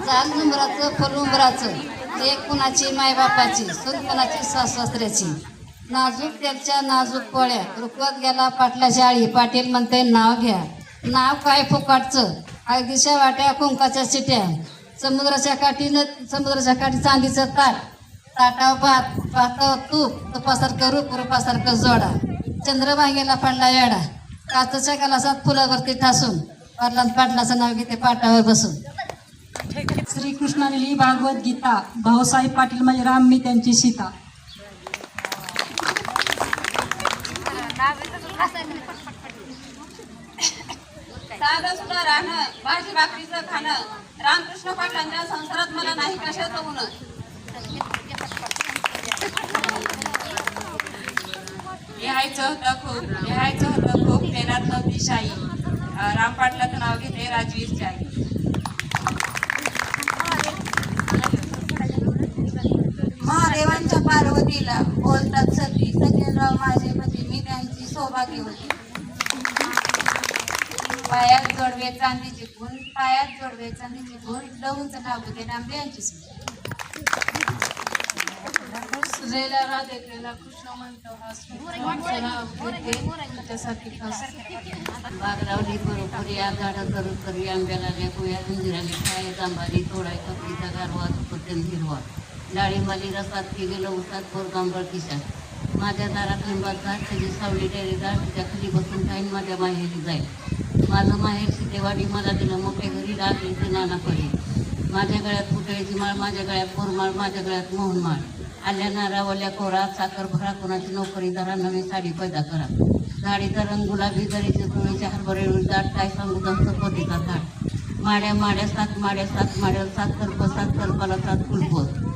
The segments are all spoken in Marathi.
चाल उंबराचं फल उंबराचं ते कुणाची मायबापाची सून कुणाची सासऱ्याची नाजूक त्याच्या नाजूक पोळ्या रुकवत गेला पाटलाच्या आळी पाटील म्हणते नाव घ्या. नाव काय फुकाटचं? अगदीच्या वाट्या कुंकाच्या चिट्या समुद्राच्या काठीनं समुद्राच्या काठी चांदीचं ताट. ताटाव भात भातावर तूप तुपासारखं रूप रूपासारखं जोडा. चंद्रभागेला पडला येडा. काचच्या गलासात फुलावरती ठासून. पाटलां पाटलाचं नाव घेते पाटावर बसून. श्रीकृष्णाने लिही भागवत गीता भाऊसाहेब पाटील म्हणजे राम मी त्यांची सीता. साधं सुद्धा राहणं भाजी भाकरीचं खाणं रामकृष्ण पाटलांच्या संसारात मला नाही कशाचं उन लिहायचं होतं खूप लिहायचं होतं खूप पेनात नव्हती राम पाटलाचं नाव घेते राजवीर शाही महादेवांच्या तिला बोलतात सगळी सत्येनराव माझे म्हणजे मी त्यांची सौभाग्यवती पायात जोडवे चांदीचे गुण पायात जोडवे चांदीचे गुण लवूनचं नाव घेते नामदे यांची सुरेला राधेला कृष्ण म्हणतो त्याच्यासाठी बागरावली बरोबरी आगाडा करू करी आंब्याला लेकुया इंदिराली खाय जांभारी तोडाय कपडीचा गारवा पटन हिरवा. डाळिंबाली रसात की गेलं उसात पोरगांबळ किशात माझ्या दारात लिंबात घाट त्याची सावली डेरी तिच्या खाली बसून खाईन माझ्या माहेरी जाईल. माझं माहेर सिद्धेवाडी मला दिलं मोठे घरी लागली ते नाना पडे माझ्या गळ्यात पुतळीची माळ माझ्या गळ्यात पोरमाळ माझ्या गळ्यात मोहनमाळ आल्या नारावल्या कोरा साखर भरा कोणाची नोकरी धरा नवी साडी पैदा करा. झाडीचा रंग गुलाबी दरीचे तुळीचे हरभरे दाट काय सांगू दंत पोतीचा झाड माड्या माड्या सात माड्या सात माड्या सात कल्प सात कल्पाला सात कुलप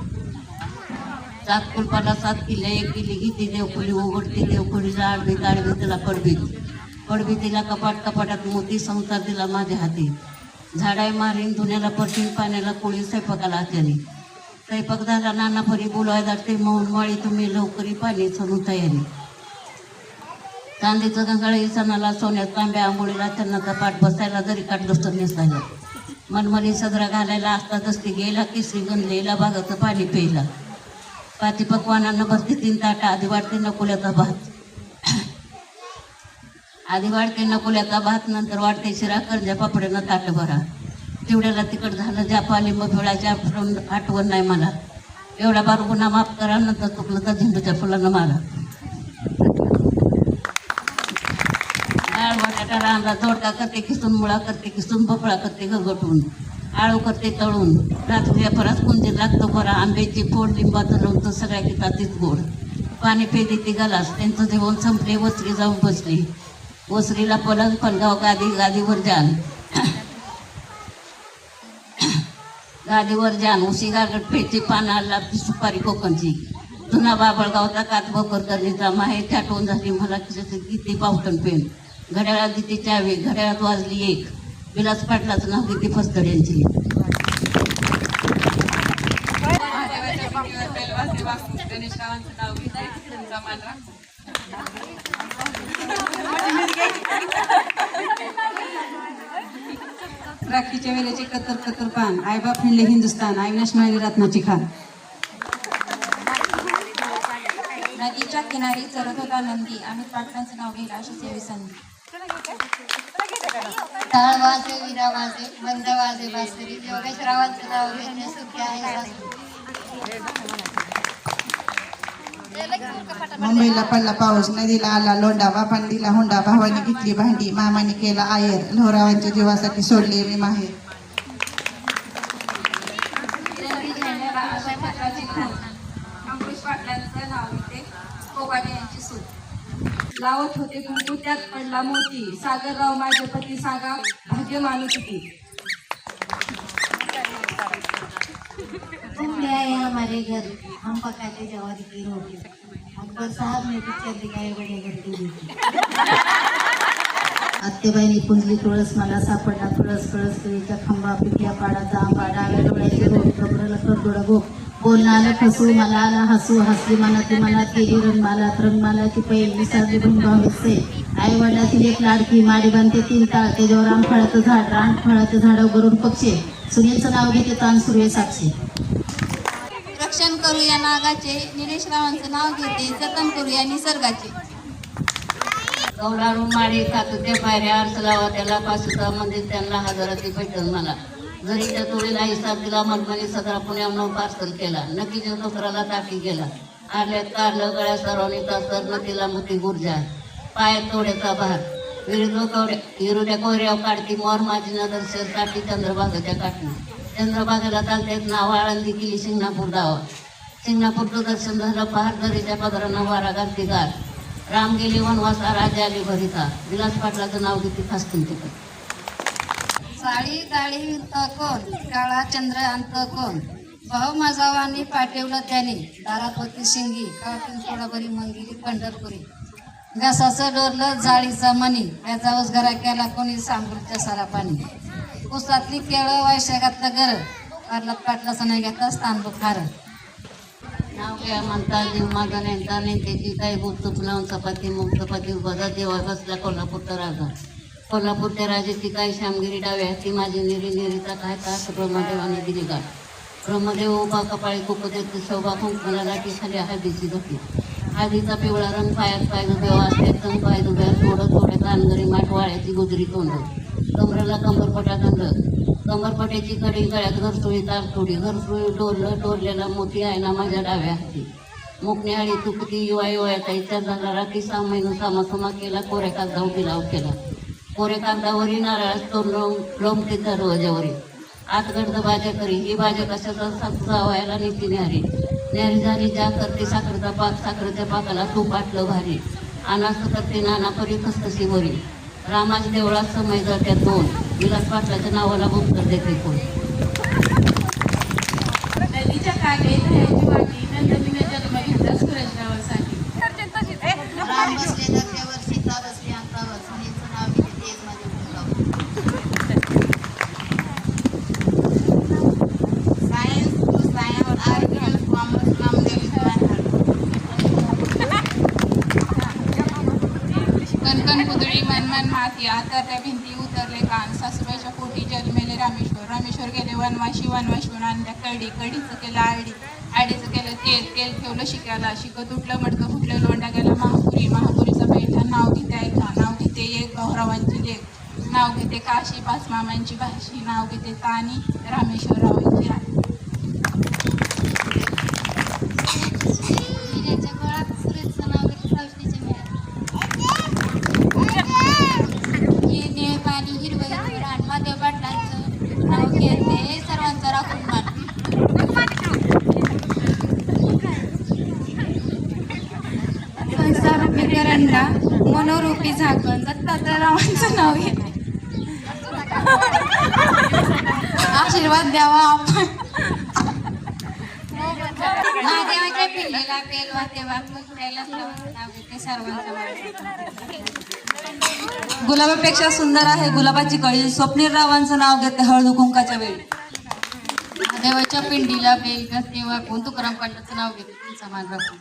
सात कुलपाला सात किल्ले एक किल्ली घेते देवखोली उघडती देवखोलीला आडवी आडवी तिला पडवीत पडवी तिला कपाट कपाटात मोती संसार दिला माझ्या हाती. झाडाय मारीन धुण्याला पटीन पाण्याला कोळी स्वयंपाकाला हात्याने स्वयंपाक झाला नाना फरी बोलवाय ते मौन माळी तुम्ही लवकरी पाणी चढून तयारी. कांद्याचं गंगाळी सणाला सोन्यात तांब्या आंबोळीला त्यांना कपाट बसायला जरी काट दस्तर नेसायला मनमनी सदरा घालायला असता दस्ती गेला केसरी गणलेला बागाचं पाणी प्यायला. पाती पकवानांना बसते तीन ताटा आधी वाढते नकोल्याचा भात. आधी वाढते नकोल्याचा भात नंतर वाढते शिरा करजा पापड्यानं ताट भरा. तेवढ्याला तिकड झालं ज्या पालिंब फिळाच्या आठवण नाही मला. एवढा बार गुन्हा माफ करा नंतर चुकलं तर झेंडूच्या फुलानं मारा. डाळ बटाटा रांगा जोडका करते किसून मुळा करते किसून भोपळा करते गगटून. आळू करते तळून रात्री परत कुंदी लागतो बरा आंब्याची फोड लिंबाचं लोणचं सगळ्या कितातीच गोड. पाणी पेली ती गलास त्यांचं जेवण संपले वसरी जाऊन बसली. वसरीला पलंग पलगाव गादी गादीवर जान गादीवर जान उशी गागट पेची पाना ती सुपारी कोकणची. जुना बाबळगावचा कात भोकर करणीचा माहेर छाटवून झाली मला किती पावटण पेन. घड्याळात दिली चावी घड्याळात वाजली एक. विलास पाटलाचं नाव किती फस्तड्यांची यांची. गणेशरावांचं नाव राखीच्या वेळेचे कतर कतर पान. आईबाप हिंडले हिंदुस्तान अविनाश माळी रत्नाची खान नदीच्या किनारी चरत होता नंदी. आम्ही पाटलांचं नाव घेईल अशी सेवी संधी. टाळ वाजे विरा वाजे बंद वाजे बासरी नाव सुखी आहे. मुंबईला पडला पाऊस नदीला आला बापाने दिला हुंडा भावाने घेतली भांडी मामाने केला आयर लोहरावांच्या जीवासाठी सोडले मी माहेर नाव घेते यांची सूट लावत होते कुंकू त्यात पडला. मोती. सागरराव माझे पती सांगा भाग्य मानू किती तुम ले आए हमारे घर. हम पकाते जवारी की रोटी अकबर साहब ने पिक्चर दिखाए बड़े घर की रोटी आत्तेबाईने पुंजली तुळस मला सापडला. तुळस कळस केळीचा खंबा पिकल्या पाडाचा आंबा डाव्या डोळ्याची रोड कबरला करदोडा गो बोलणाला फसू मला आला हसू हसली मनाती मनात केली रंगमाला रंगमालाची पैल विसरली भाविसे आई वडिलातील एक लाडकी माडी बांधते तीन ताळ त्याच्यावर आमफळाचं झाड रानफळाच्या झाडावर गरुड पक्षी. सुनीलचं नाव घेते तान सुर्वे साक्षी. रक्षण करूया नागाचे निलेश रावांचं नाव घेते जतन करूया निसर्गाचे. कौलारू माडी कातुत्या पायऱ्या अर्थ लावा त्याला पासुता मंदिर त्यांना हजाराची भेटल मला. जरी त्या तोडीला हिसाब दिला मनमानी सतरा पुण्याहून पार्सल केला. नक्कीच्या नोकराला ताकी गेला आल्यात कारलं गळ्या सर्वांनी तर नदीला मोठी गुर्जा. पाय तोड्याचा भार. विरुद्ध कवड्या विरुद्ध्या कोऱ्यावर काढती मोर माझी नजरसाठी चंद्रभागेच्या काठी. चंद्रभागेला चालतेत नाव आळंदी केली शिंगणापूर दावा सिंगणापूरचं दर्शन झालं पहार दरीच्या पदरानं वारा घालती गार. राम गेली वनवासा राजा आली भरिता. विलास पाटलाचं नाव किती फासतील तिकडे काळी गाळी कोण? काळा चंद्र अंत कोण? भाऊ माझावानी पाठवलं त्याने. दारात होती शिंगी काळातून थोडाभरी मंगिरी पंढरपुरी. घासाचं डोरलं जाळीचा मणी. याचा उजगरा केला कोणी सांगूरच्या सारा पाणी उसातली केळं वैशाखातलं गर कारलात पाटलाचं नाही घेतला स्थान बुखार नाव घ्या म्हणता जीव माझा नेमता नेमक्याची काही गोष्ट फुलावून चपाती मग चपाती बजा देवा बसला कोल्हापूरचा राजा. कोल्हापूरच्या राजेची काय श्यामगिरी डाव्या ती माझी निरी निरीचा काय तास ब्रह्मदेवाने दिली गाठ ब्रह्मदेव उभा कपाळी कुपदेची शोभा कुंकणाला की खाली हळदीची धोकी हळदीचा पिवळा रंग पायात पाय दुब्या असते तंग पाय दुब्या थोडं थोडं कानगरी माठ वाळ्याची गुजरी तोंड. कमरेला कंबरपटा गंध. कंबरपट्याची कडी गळ्यात घरसुळी तारतुडी. घरसुळी डोरलं डोरलेला मोठी आहे ना माझ्या डाव्या हाती. मुकणी आळी तुकती युवा युवाचा त्या झाला राखी सहा महिने सामासमा केला कोरेकात धाव दिलाव केला. कोऱ्या कागदावरी नारळात लोम लोमते दरवाजावरी आत गर्द भाज्या करी. ही भाज्या कशाचा व्हायला नीती न्यारी. न्यारी झाली ज्या करते साखरेचा पाक साखरेच्या पाकाला तूप आटलं भारी. अनास करते नाना परी खसखसी वरी. रामाच्या देवळात समय जात्या दोन. विलास पाटलाच्या नावाला उत्तर देते कोण नदीच्या काठी दह्याची वाटी नंदनीने जन्म घेतला सुरजरावासाठी राम बसले दर्यावर सीता बसली अंकावर सुनीलचं नाव घेते तेच माझे गुणगाव science to science art commerce कणकण पुतळी मनमन माती त्या भिंती उतरले कान. सासूबाईच्या पोटी जन्मेले रामेश्वर. रामेश्वर गेले वनवाशी वनवाशीहून आणल्या कडी. कडीचं केलं आडी. आडीचं केलं तेल. तेल ठेवलं शिकायला. शिकत उठलं मडकं. फुटलं लोंडा गेला महापुरी. महापुरीचा बैठा नाव घेते ऐका. नाव घेते एक भाऊरावांची लेख. नाव घेते काशी पाच मामांची भाशी नाव घेते तानी रामेश्वररावांची राणी हिऱ्याच्या गळात सुरेशचं नाव घेते सावशीच्या मेळ्यात हे निळे पाणी हिरवं हिरवं रान महादेव पाटलांचं नाव घेते सर्वांचा राखून मान संसारूपी करंडा मनोरूपी झाकण. दत्तात्रयरावांचं नाव घेते आशीर्वाद द्यावा आपण. महादेवाच्या पिल्लेला पेलवा तेव्हा कुत्र्याला नाव घेते सर्वांचं गुलाबापेक्षा सुंदर आहे गुलाबाची कळी. स्वप्नील रावांचं नाव घेते हळदू कुंकाच्या वेळी. महादेवाच्या पिंडीला बेल तेव्हा कोण तुकाराम पांडाचं नाव घेते तुमचा मान राखून